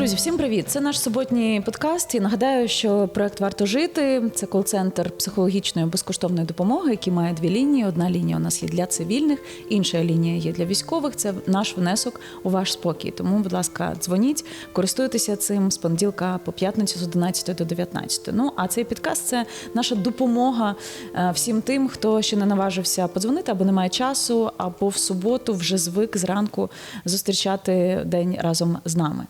Друзі, всім привіт! Це наш суботній подкаст. І нагадаю, що проект варто жити це кол-центр психологічної безкоштовної допомоги, який має дві лінії. Одна лінія у нас є для цивільних, інша лінія є для військових. Це наш внесок у ваш спокій. Тому, будь ласка, дзвоніть, користуйтеся цим з понеділка по п'ятницю з 11 до 19. Ну а цей підкаст це наша допомога е, всім тим, хто ще не наважився подзвонити або не має часу, або в суботу вже звик зранку зустрічати день разом з нами.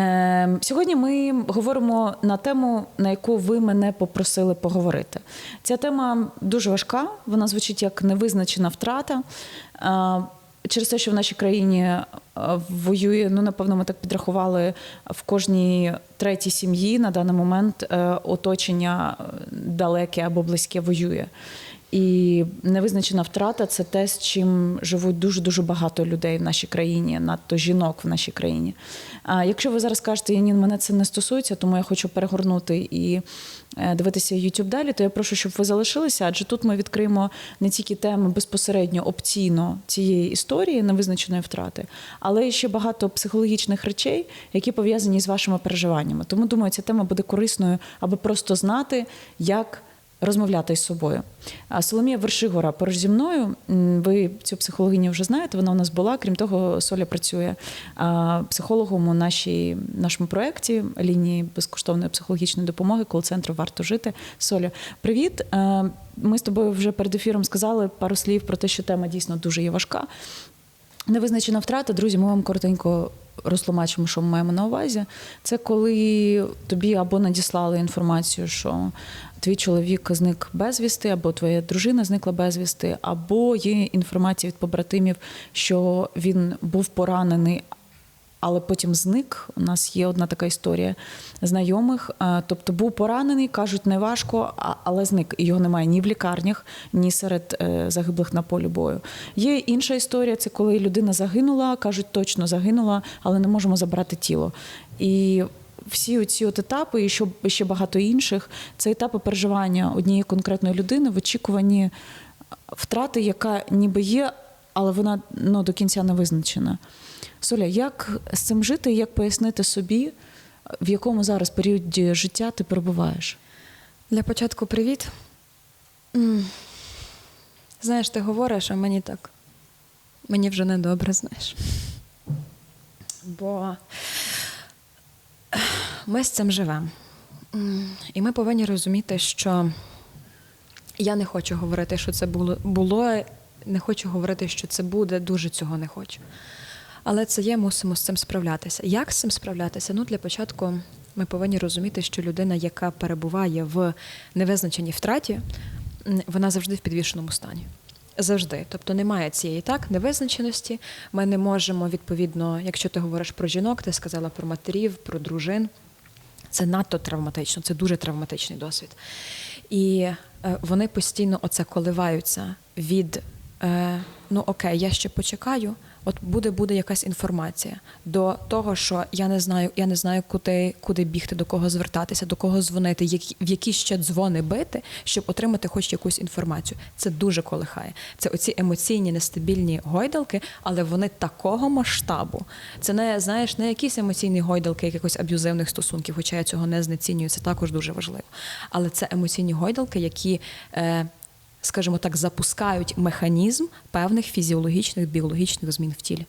Е, Сьогодні ми говоримо на тему, на яку ви мене попросили поговорити. Ця тема дуже важка, вона звучить як невизначена втрата. Е, Через те, що в нашій країні е, воює, ну напевно, ми так підрахували в кожній третій сім'ї на даний момент е, оточення далеке або близьке воює. І невизначена втрата це те, з чим живуть дуже дуже багато людей в нашій країні, надто жінок в нашій країні. А якщо ви зараз кажете, Янін, мене це не стосується, тому я хочу перегорнути і е, дивитися YouTube далі, то я прошу, щоб ви залишилися, адже тут ми відкриємо не тільки теми безпосередньо опційно цієї історії невизначеної втрати, але і ще багато психологічних речей, які пов'язані з вашими переживаннями. Тому думаю, ця тема буде корисною, аби просто знати, як розмовляти із собою. Соломія Вершигора поруч зі мною. Ви цю психологиню вже знаєте, вона у нас була. Крім того, Соля працює психологом у нашій, нашому проєкті лінії безкоштовної психологічної допомоги кол-центру Варто жити. Соля, привіт. Е, Ми з тобою вже перед ефіром сказали пару слів про те, що тема дійсно дуже є важка. Невизначена втрата, друзі, ми вам коротенько розтлумачимо, що ми маємо на увазі. Це коли тобі або надіслали інформацію, що твій чоловік зник безвісти, або твоя дружина зникла безвісти, або є інформація від побратимів, що він був поранений. Але потім зник. У нас є одна така історія знайомих. Е, Тобто був поранений, кажуть, не важко, але зник. І його немає ні в лікарнях, ні серед е, загиблих на полі бою. Є інша історія, це коли людина загинула, кажуть, точно загинула, але не можемо забрати тіло. І всі ці от етапи, і що ще багато інших, це етапи переживання однієї конкретної людини в очікуванні втрати, яка ніби є, але вона ну, до кінця не визначена. Соля, як з цим жити, і як пояснити собі, в якому зараз періоді життя ти перебуваєш? Для початку привіт. Знаєш, ти говориш, а мені так. Мені вже недобре, знаєш. Бо ми з цим живемо. І ми повинні розуміти, що я не хочу говорити, що це було, не хочу говорити, що це буде, дуже цього не хочу. Але це є, мусимо з цим справлятися. Як з цим справлятися? Ну, для початку ми повинні розуміти, що людина, яка перебуває в невизначеній втраті, вона завжди в підвішеному стані. Завжди. Тобто немає цієї так невизначеності. Ми не можемо, відповідно, якщо ти говориш про жінок, ти сказала про матерів, про дружин. Це надто травматично, це дуже травматичний досвід. І е, вони постійно оце коливаються від е, ну окей, я ще почекаю. От буде буде якась інформація до того, що я не знаю, я не знаю, куди куди бігти, до кого звертатися, до кого дзвонити, які в які ще дзвони бити, щоб отримати хоч якусь інформацію. Це дуже колихає. Це оці емоційні нестабільні гойдалки, але вони такого масштабу. Це не знаєш, не якісь емоційні гойдалки якихось аб'юзивних стосунків, хоча я цього не знецінюю. Це також дуже важливо. Але це емоційні гойдалки, які. Е, скажімо так, запускають механізм певних фізіологічних, біологічних змін в тілі.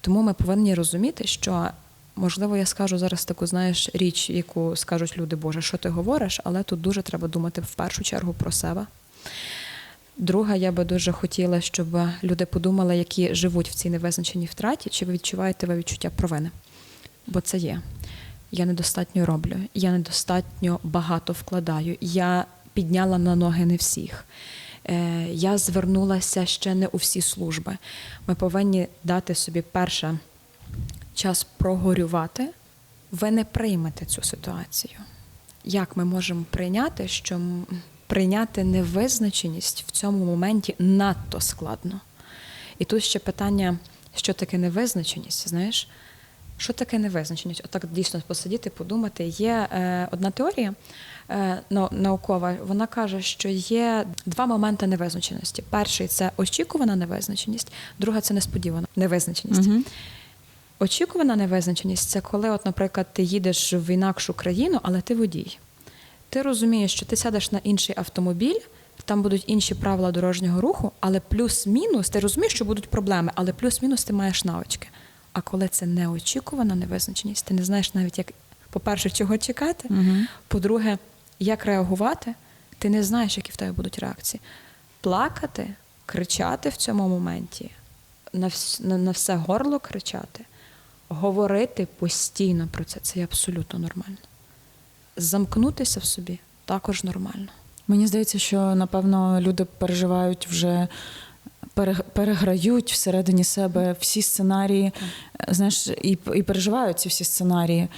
Тому ми повинні розуміти, що, можливо, я скажу зараз таку, знаєш, річ, яку скажуть люди, Боже, що ти говориш, але тут дуже треба думати в першу чергу про себе. Друга, я би дуже хотіла, щоб люди подумали, які живуть в цій невизначеній втраті, чи ви відчуваєте ви відчуття провини? Бо це є. Я недостатньо роблю, я недостатньо багато вкладаю. Я підняла на ноги не всіх. Е, Я звернулася ще не у всі служби. Ми повинні дати собі перше час прогорювати. Ви не приймете цю ситуацію. Як ми можемо прийняти, що прийняти невизначеність в цьому моменті надто складно? І тут ще питання, що таке невизначеність, знаєш? Що таке невизначеність? Отак дійсно посидіти, подумати. Є е, одна теорія е, нау- наукова, вона каже, що є два моменти невизначеності. Перший це очікувана невизначеність, друга це несподівана невизначеність. Мгм. Очікувана невизначеність це коли, от, наприклад, ти їдеш в інакшу країну, але ти водій. Ти розумієш, що ти сядеш на інший автомобіль, там будуть інші правила дорожнього руху, але плюс-мінус, ти розумієш, що будуть проблеми, але плюс-мінус ти маєш навички. А коли це неочікувана невизначеність, ти не знаєш навіть, як, по-перше, чого чекати, по-друге, як реагувати, ти не знаєш, які в тебе будуть реакції. Плакати, кричати в цьому моменті, на, вс- на, на все горло кричати, говорити постійно про це це є абсолютно нормально. Замкнутися в собі також нормально. Мені здається, що напевно люди переживають вже. Пере- Переграють всередині себе всі сценарії, знаєш, і, і переживають ці всі сценарії.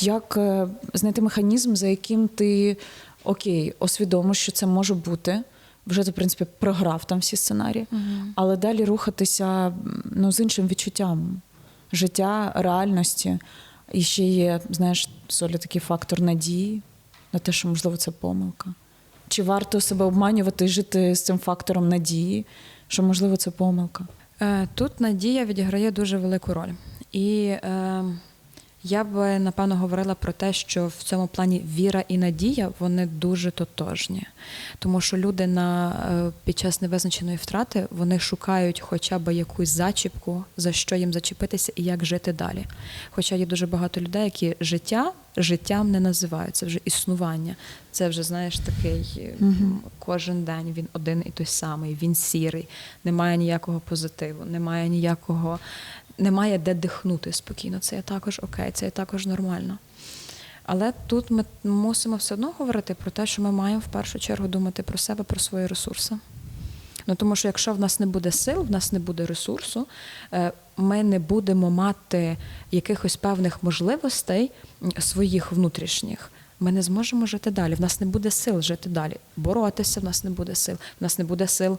Як е, знайти механізм, за яким ти окей, освідомиш, що це може бути. Вже ти, в принципі, програв там всі сценарії, але далі рухатися ну, з іншим відчуттям життя, реальності. І ще є, знаєш, Соля, такий фактор надії на те, що можливо це помилка. Чи варто себе обманювати і жити з цим фактором надії, що можливо це помилка? Е, Тут надія відіграє дуже велику роль. І е, я б напевно говорила про те, що в цьому плані віра і надія вони дуже тотожні. Тому що люди на, е, під час невизначеної втрати вони шукають хоча б якусь зачіпку, за що їм зачепитися і як жити далі. Хоча є дуже багато людей, які життя життям не називають, це вже існування. Це вже, знаєш, такий Мгм. кожен день він один і той самий, він сірий, немає ніякого позитиву, немає ніякого, немає де дихнути спокійно. Це є також окей, це є також нормально. Але тут ми мусимо все одно говорити про те, що ми маємо в першу чергу думати про себе, про свої ресурси. Ну тому що якщо в нас не буде сил, в нас не буде ресурсу, е, ми не будемо мати якихось певних можливостей своїх внутрішніх. Ми не зможемо жити далі. В нас не буде сил жити далі. Боротися в нас не буде сил. В нас не буде сил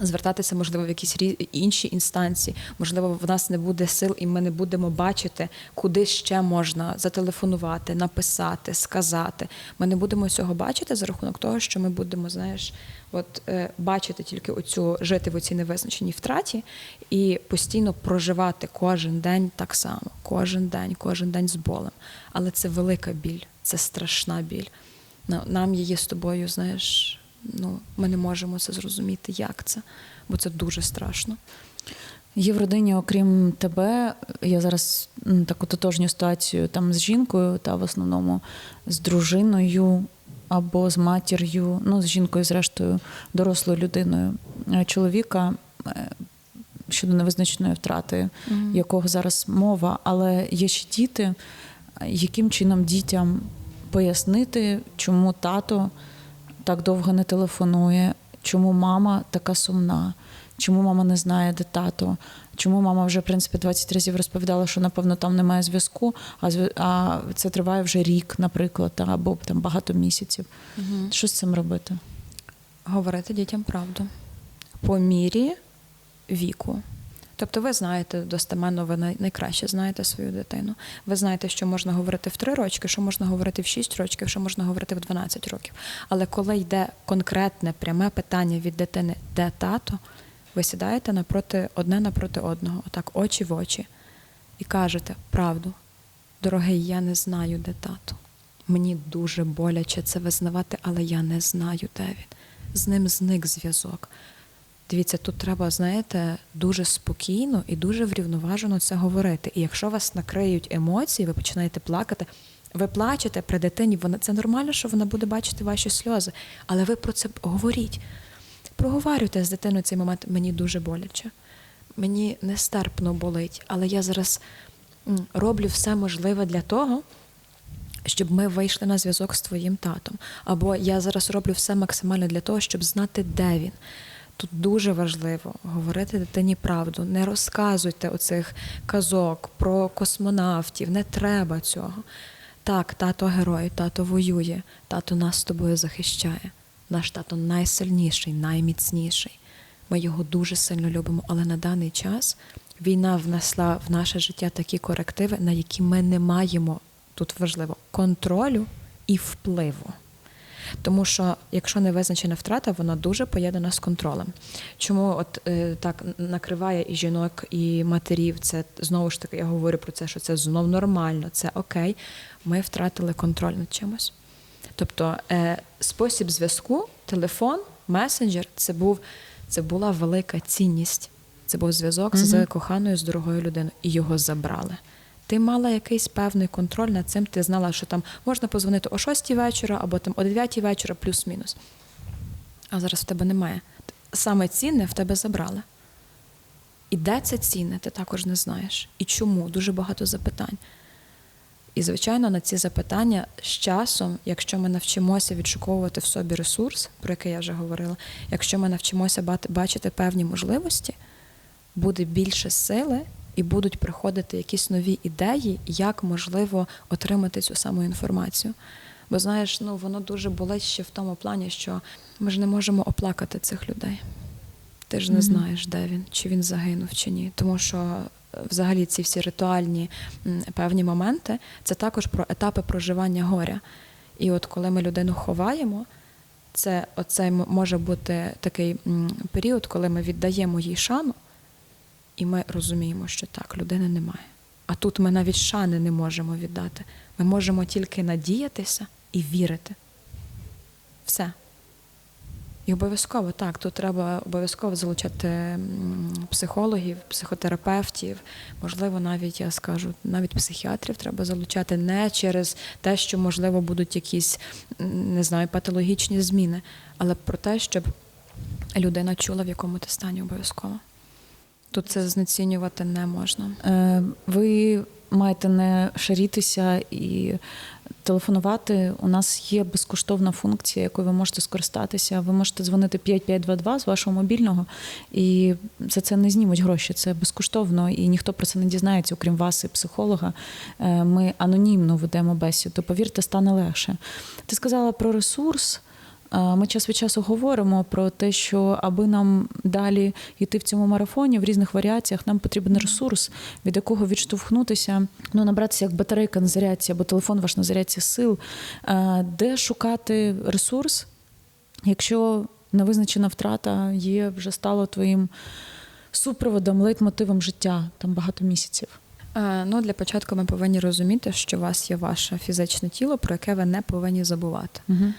звертатися, можливо, в якісь інші інстанції. Можливо, в нас не буде сил, і ми не будемо бачити, куди ще можна зателефонувати, написати, сказати. Ми не будемо цього бачити за рахунок того, що ми будемо, знаєш, от е, бачити тільки оцю жити в оцій невизначеній втраті і постійно проживати кожен день так само, кожен день, кожен день з болем. Але це велика біль, це страшна біль. Нам її з тобою, знаєш, ну ми не можемо це зрозуміти, як це, бо це дуже страшно. Є в родині, окрім тебе, я зараз таку тотожню ситуацію там з жінкою, та в основному з дружиною або з матір'ю, ну з жінкою, зрештою, дорослою людиною е, чоловіка е, щодо невизначеної втрати, якого зараз мова, але є ще діти, яким чином дітям пояснити, чому тато так довго не телефонує, чому мама така сумна, чому мама не знає, де тато, чому мама вже в принципі 20 разів розповідала, що напевно там немає зв'язку, а а це триває вже рік, наприклад, або там багато місяців. Що з цим робити? Говорити дітям правду по мірі віку. Тобто, ви знаєте достеменно, ви найкраще знаєте свою дитину. Ви знаєте, що можна говорити в 3 рочки, що можна говорити в 6 років, що можна говорити в 12 років. Але коли йде конкретне пряме питання від дитини, де тато, ви сідаєте напроти одне напроти одного, отак очі в очі, і кажете правду. Дорогий, я не знаю, де тато. Мені дуже боляче це визнавати, але я не знаю, де він. З ним зник зв'язок. Дивіться, тут треба, знаєте, дуже спокійно і дуже врівноважено це говорити. І якщо вас накриють емоції, ви починаєте плакати, ви плачете при дитині, вона це нормально, що вона буде бачити ваші сльози, але ви про це говоріть. Проговорюйте з дитиною цей момент. Мені дуже боляче, мені нестерпно болить, але я зараз роблю все можливе для того, щоб ми вийшли на зв'язок з твоїм татом. Або я зараз роблю все максимально для того, щоб знати, де він. Тут дуже важливо говорити дитині правду. Не розказуйте оцих казок про космонавтів, не треба цього. Так, тато герой, тато воює, тато нас з тобою захищає. Наш тато найсильніший, найміцніший. Ми його дуже сильно любимо, але на даний час війна внесла в наше життя такі корективи, на які ми не маємо тут важливо контролю і впливу. Тому що якщо не визначена втрата, вона дуже поєднана з контролем. Чому от е, так накриває і жінок, і матерів? Це знову ж таки я говорю про це, що це знов нормально, це окей. Ми втратили контроль над чимось. Тобто е, спосіб зв'язку, телефон, месенджер це був це була велика цінність. Це був зв'язок з коханою, з дорогою людиною, і його забрали. Ти мала якийсь певний контроль над цим, ти знала, що там можна позвонити о 6 вечора або там о 9 вечора, плюс-мінус. А зараз в тебе немає. Саме цінне в тебе забрали. І де це цінне, ти також не знаєш. І чому? Дуже багато запитань. І, звичайно, на ці запитання з часом, якщо ми навчимося відшуковувати в собі ресурс, про який я вже говорила, якщо ми навчимося бачити певні можливості, буде більше сили і будуть приходити якісь нові ідеї, як можливо отримати цю саму інформацію. Бо знаєш, ну воно дуже болить ще в тому плані, що ми ж не можемо оплакати цих людей. Ти ж не Мгм. знаєш, де він, чи він загинув, чи ні. Тому що е, взагалі ці всі ритуальні певні моменти це також про етапи проживання горя. І от коли ми людину ховаємо, це оцей може бути такий період, коли ми віддаємо їй шану, і ми розуміємо, що так, людини немає. А тут ми навіть шани не можемо віддати. Ми можемо тільки надіятися і вірити. Все. І обов'язково так, тут треба обов'язково залучати психологів, психотерапевтів, можливо, навіть я скажу, навіть психіатрів треба залучати не через те, що можливо будуть якісь не знаю, патологічні зміни, але про те, щоб людина чула, в якому ти стані обов'язково. Тут це знецінювати не можна. Е, Ви маєте не шарітися і телефонувати. У нас є безкоштовна функція, якою ви можете скористатися. Ви можете дзвонити 5522 з вашого мобільного, і за це не знімуть гроші. Це безкоштовно, і ніхто про це не дізнається, окрім вас і психолога. Е, Ми анонімно ведемо бесіду. Повірте, стане легше. Ти сказала про ресурс. Е, Ми час від часу говоримо про те, що аби нам далі йти в цьому марафоні в різних варіаціях, нам потрібен ресурс, від якого відштовхнутися, ну набратися як батарейка на зарядці або телефон ваш на зарядці сил. Е, Де шукати ресурс, якщо невизначена втрата є вже стало твоїм супроводом, лейтмотивом життя там багато місяців. Е, Ну, для початку ми повинні розуміти, що у вас є ваше фізичне тіло, про яке ви не повинні забувати. Угу.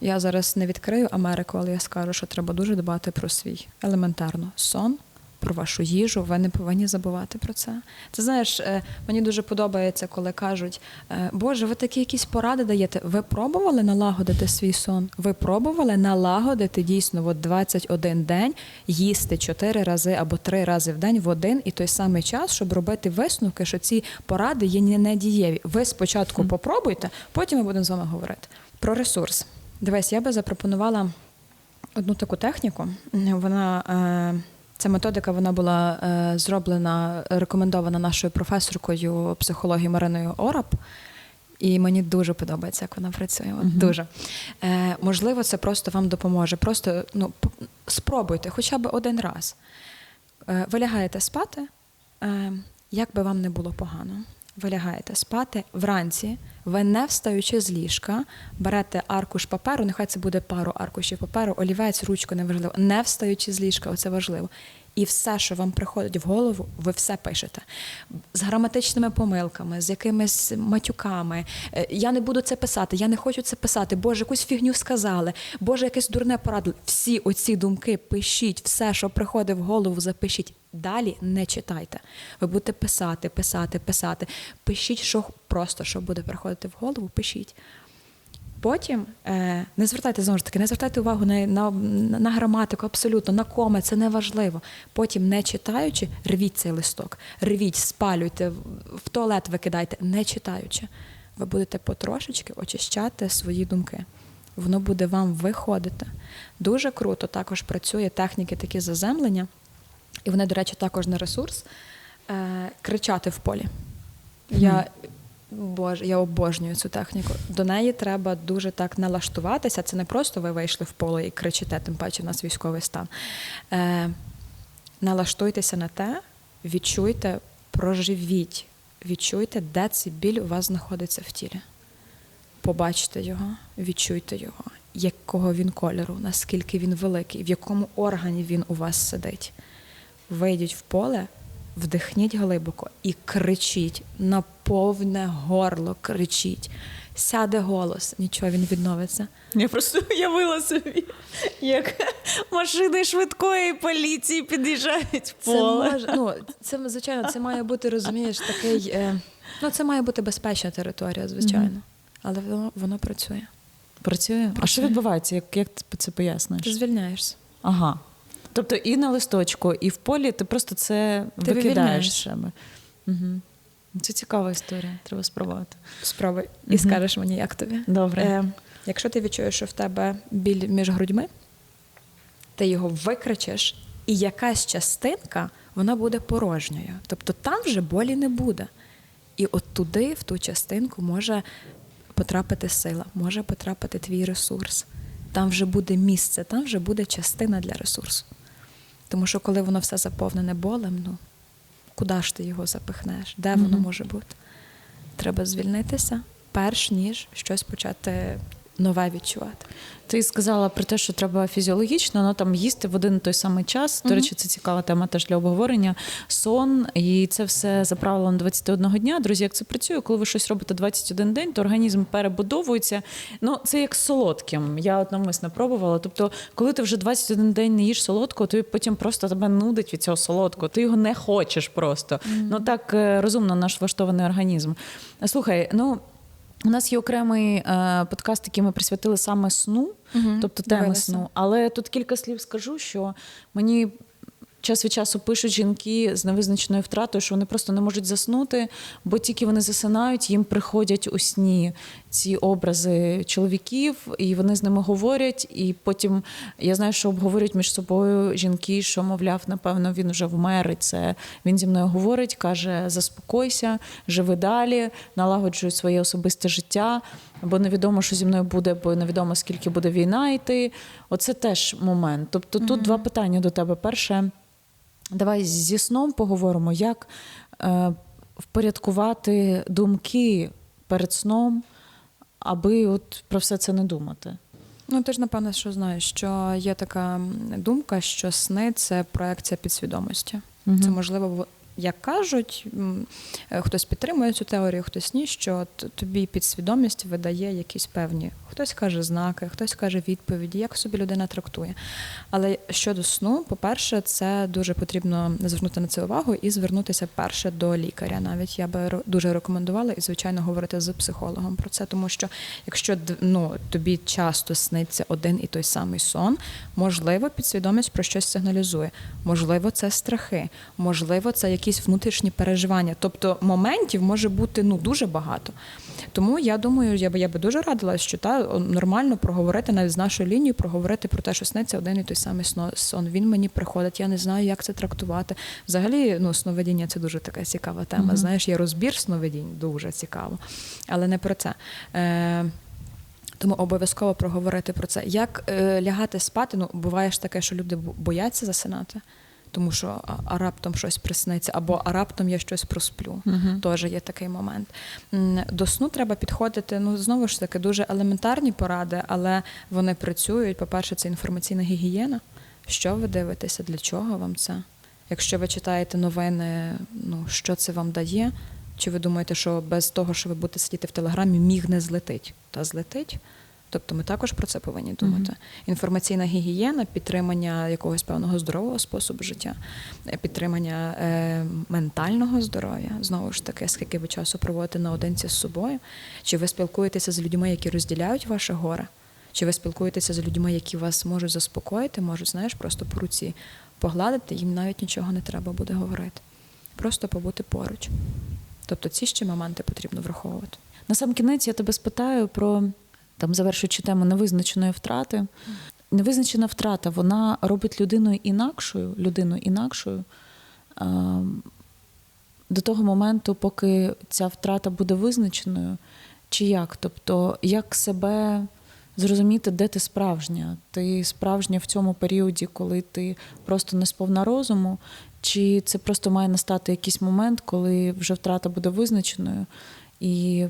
Я зараз не відкрию Америку, але я скажу, що треба дуже дбати про свій елементарно сон, про вашу їжу. Ви не повинні забувати про це. Ти знаєш, е, мені дуже подобається, коли кажуть: е, Боже, ви такі якісь поради даєте. Ви пробували налагодити свій сон? Ви пробували налагодити дійсно от 21 день їсти 4 рази або 3 рази в день в один і той самий час, щоб робити висновки, що ці поради є не- недієві. Ви спочатку попробуйте, потім ми будемо з вами говорити. Про ресурс. Дивись, я би запропонувала одну таку техніку. Вона е, ця методика вона була е, зроблена, рекомендована нашою професоркою психології Мариною Орап. І мені дуже подобається, як вона працює. От, Мгм. Дуже. Е, можливо, це просто вам допоможе. Просто ну, спробуйте хоча б один раз. Е, ви лягаєте спати, е, як би вам не було погано. Ви лягаєте спати вранці, ви не встаючи з ліжка, берете аркуш паперу, нехай це буде пару аркушів паперу, олівець, ручку, неважливо, не встаючи з ліжка, оце важливо. І все, що вам приходить в голову, ви все пишете з граматичними помилками, з якимись матюками. Е, Я не буду це писати, я не хочу це писати. Боже, якусь фігню сказали. Боже, якесь дурне порадили. Всі оці думки пишіть, все, що приходить в голову, запишіть. Далі не читайте. Ви будете писати, писати, писати. Пишіть, що просто що буде приходити в голову, пишіть. Потім е, не звертайте знову ж таки, не звертайте увагу на, на, на граматику, абсолютно, на коми, це не важливо. Потім, не читаючи, рвіть цей листок, рвіть, спалюйте, в- туалет викидайте, не читаючи. Ви будете потрошечки очищати свої думки. Воно буде вам виходити. Дуже круто також працює техніки такі заземлення, і вони, до речі, також на ресурс е, кричати в полі. Я Боже, я обожнюю цю техніку. До неї треба дуже так налаштуватися. Це не просто ви вийшли в поле і кричите, тим паче в нас військовий стан. Е, налаштуйтеся на те, відчуйте, проживіть, відчуйте, де цей біль у вас знаходиться в тілі. Побачте його, відчуйте його якого він кольору, наскільки він великий, в якому органі він у вас сидить. Вийдіть в поле, вдихніть глибоко і кричіть на повне горло кричіть. Сяде голос, нічого він відновиться. Я просто уявила собі, як машини швидкої поліції під'їжджають в Це поле. може, ну, це звичайно, це має бути, розумієш, такий. Е, ну, це має бути безпечна територія, звичайно. Але воно, воно працює. Працює? А що відбувається? Як, як ти це поясниш? Ти звільняєшся. Ага. Тобто і на листочку, і в полі ти просто це Ти викидаєш з себе. Угу. Це цікава історія, треба спробувати. Спробуй і скажеш мені, як тобі. Добре. Е, якщо ти відчуєш, що в тебе біль між грудьми, ти його викричеш, і якась частинка вона буде порожньою. Тобто там вже болі не буде. І от туди, в ту частинку, може потрапити сила, може потрапити твій ресурс. Там вже буде місце, там вже буде частина для ресурсу. Тому що коли воно все заповнене болем, ну куди ж ти його запихнеш? Де воно може бути? Треба звільнитися, перш ніж щось почати нове відчувати. Ти сказала про те, що треба фізіологічно, ну там їсти в один і той самий час. До речі, це цікава тема теж для обговорення. Сон, і це все за правилом 21 дня. Друзі, як це працює? Коли ви щось робите 21 день, то організм перебудовується. Ну, це як з солодким. Я от навмисно пробувала. Тобто, коли ти вже 21 день не їш солодкого, то потім просто тебе нудить від цього солодкого. Ти його не хочеш просто. Ну так е, розумно наш влаштований організм. Слухай, ну. У нас є окремий е, подкаст, який ми присвятили саме сну, угу, тобто теми сну. Але тут кілька слів скажу, що мені час від часу пишуть жінки з невизначеною втратою, що вони просто не можуть заснути, бо тільки вони засинають, їм приходять у сні ці образи чоловіків, і вони з ними говорять. І потім я знаю, що обговорюють між собою жінки, що мовляв, напевно, він вже вмер, і це він зі мною говорить, каже: заспокойся, живи далі, налагоджуй своє особисте життя. Бо невідомо, що зі мною буде, бо невідомо, скільки буде війна йти. Оце теж момент. Тобто тут два питання до тебе. Перше, давай зі сном поговоримо, як е, впорядкувати думки перед сном, аби от про все це не думати. Ну, ти ж напевно, що знаєш, що є така думка, що сни це проекція підсвідомості. Мгм. Це можливо, як кажуть, е, хтось підтримує цю теорію, хтось ні, що тобі підсвідомість видає якісь певні. Хтось каже знаки, хтось каже відповіді, як собі людина трактує. Але щодо сну, по-перше, це дуже потрібно звернути на це увагу і звернутися перше до лікаря. Навіть я би дуже рекомендувала і, звичайно, говорити з психологом про це, тому що якщо ну, тобі часто сниться один і той самий сон, можливо, підсвідомість про щось сигналізує. Можливо, це страхи, можливо, це якісь внутрішні переживання. Тобто моментів може бути ну дуже багато. Тому я думаю, я би я би дуже радила, що та нормально проговорити навіть з нашою лінією, проговорити про те, що сниться один і той самий сон. Він мені приходить. Я не знаю, як це трактувати. Взагалі, ну сновидіння це дуже така цікава тема. Мгм. Знаєш, є розбір сновидінь, дуже цікаво, але не про це. Е, тому обов'язково проговорити про це. Як е, лягати спати? Ну, буває ж таке, що люди бояться засинати, тому що а, а раптом щось присниться, або а раптом я щось просплю. Мгм. Теж є такий момент. До сну треба підходити. Ну знову ж таки, дуже елементарні поради, але вони працюють. По-перше, це інформаційна гігієна. Що ви дивитеся, для чого вам це? Якщо ви читаєте новини, ну що це вам дає? Чи ви думаєте, що без того, що ви будете сидіти в телеграмі, міг не злетить? Та злетить. Тобто ми також про це повинні думати. Інформаційна гігієна, підтримання якогось певного здорового способу життя, е, підтримання е, ментального здоров'я. Знову ж таки, скільки ви часу проводите наодинці з собою? Чи ви спілкуєтеся з людьми, які розділяють ваше горе? Чи ви спілкуєтеся з людьми, які вас можуть заспокоїти, можуть, знаєш, просто по руці погладити, їм навіть нічого не треба буде говорити. Просто побути поруч. Тобто ці ще моменти потрібно враховувати. На сам кінець я тебе спитаю про там, завершуючи тему невизначеної втрати. Невизначена втрата вона робить людину інакшою, людину інакшою до того моменту, поки ця втрата буде визначеною, чи як? Тобто, як себе зрозуміти, де ти справжня? Ти справжня в цьому періоді, коли ти просто не сповна розуму, чи це просто має настати якийсь момент, коли вже втрата буде визначеною? І,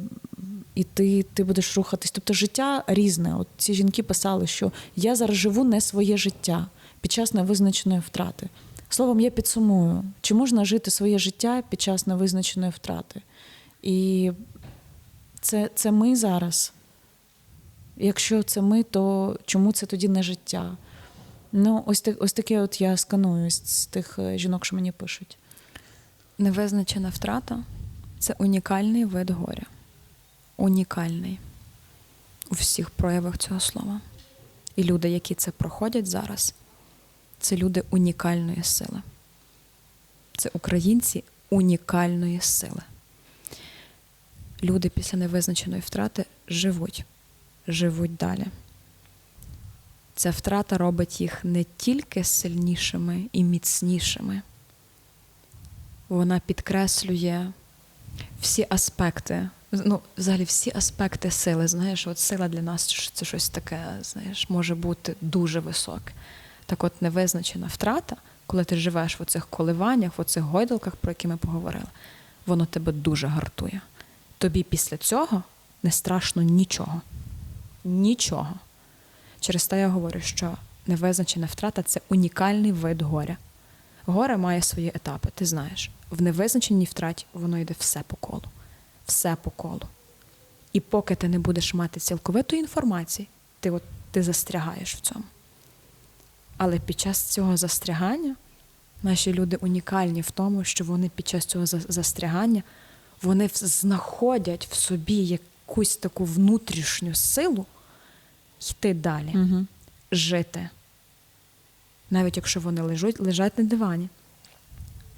і ти, ти будеш рухатись. Тобто життя різне. От ці жінки писали, що я зараз живу не своє життя під час невизначеної втрати. Словом, я підсумую, чи можна жити своє життя під час невизначеної втрати? І це, це ми зараз. Якщо це ми, то чому це тоді не життя? Ну, ось, так, ось таке от я сканую з, тих е, жінок, що мені пишуть. Невизначена втрата це унікальний вид горя. Унікальний у всіх проявах цього слова. І люди, які це проходять зараз, це люди унікальної сили. Це українці унікальної сили. Люди після невизначеної втрати живуть, живуть далі. Ця втрата робить їх не тільки сильнішими і міцнішими, вона підкреслює всі аспекти, ну, взагалі всі аспекти сили. Знаєш, от сила для нас це щось таке, знаєш, може бути дуже високе. Так от невизначена втрата, коли ти живеш в оцих коливаннях, в оцих гойдалках, про які ми поговорили, воно тебе дуже гартує. Тобі після цього не страшно нічого. Нічого. Через те я говорю, що невизначена втрата це унікальний вид горя. Горе має свої етапи, ти знаєш. В невизначеній втраті воно йде все по колу. Все по колу. І поки ти не будеш мати цілковитої інформації, ти, от, ти застрягаєш в цьому. Але під час цього застрягання наші люди унікальні в тому, що вони під час цього застрягання вони знаходять в собі якусь таку внутрішню силу йти далі Угу. жити. Навіть якщо вони лежать, лежать на дивані.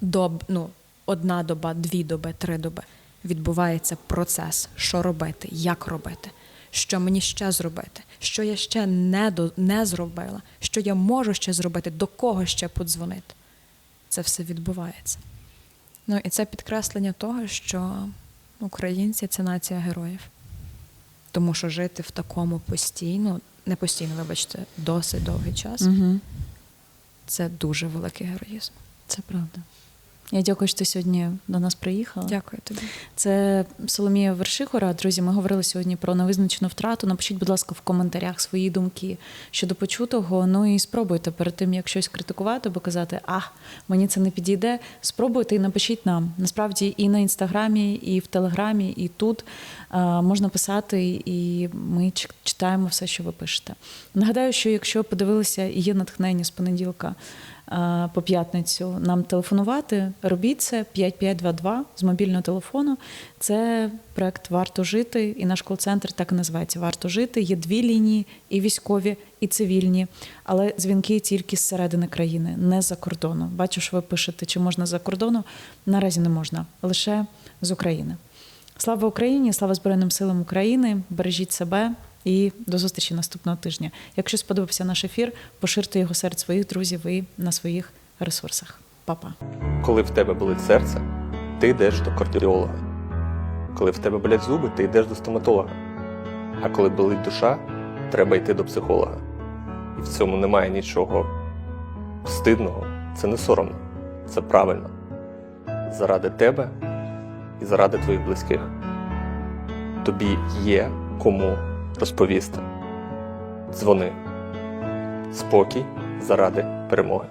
Доб, ну, одна доба, дві доби, три доби. Відбувається процес, що робити, як робити, що мені ще зробити, що я ще не, до, не зробила, що я можу ще зробити, до кого ще подзвонити. Це все відбувається. Ну і це підкреслення того, що українці це нація героїв. Тому що жити в такому постійно, не постійно, вибачте, досить довгий час Угу. Це дуже великий героїзм. Це правда. Я дякую, що ти сьогодні до нас приїхала. Дякую тобі. Це Соломія Вершихора. Друзі, ми говорили сьогодні про невизначену втрату. Напишіть, будь ласка, в коментарях свої думки щодо почутого. Ну і спробуйте перед тим, як щось критикувати, або казати, а мені це не підійде. Спробуйте і напишіть нам. Насправді і на інстаграмі, і в телеграмі, і тут а, можна писати, і ми читаємо все, що ви пишете. Нагадаю, що якщо подивилися і є натхнення з понеділка по п'ятницю нам телефонувати, робіть це 5522 з мобільного телефону. Це проект Варто жити, і наш кол-центр так і називається Варто жити. Є дві лінії: і військові, і цивільні, але дзвінки тільки з середини країни, не з-за кордону. Бачу, що ви пишете, чи можна за кордону. Наразі не можна, лише з України. Слава Україні! Слава Збройним силам України! Бережіть себе і до зустрічі наступного тижня. Якщо сподобався наш ефір, поширте його серед своїх друзів і на своїх ресурсах. Па-па! Коли в тебе болить серце, ти йдеш до кардіолога. Коли в тебе болять зуби, ти йдеш до стоматолога. А коли болить душа, треба йти до психолога. І в цьому немає нічого стидного, це не соромно, це правильно. Заради тебе і заради твоїх близьких. Тобі є кому розповісти. Дзвони. Спокій заради перемоги.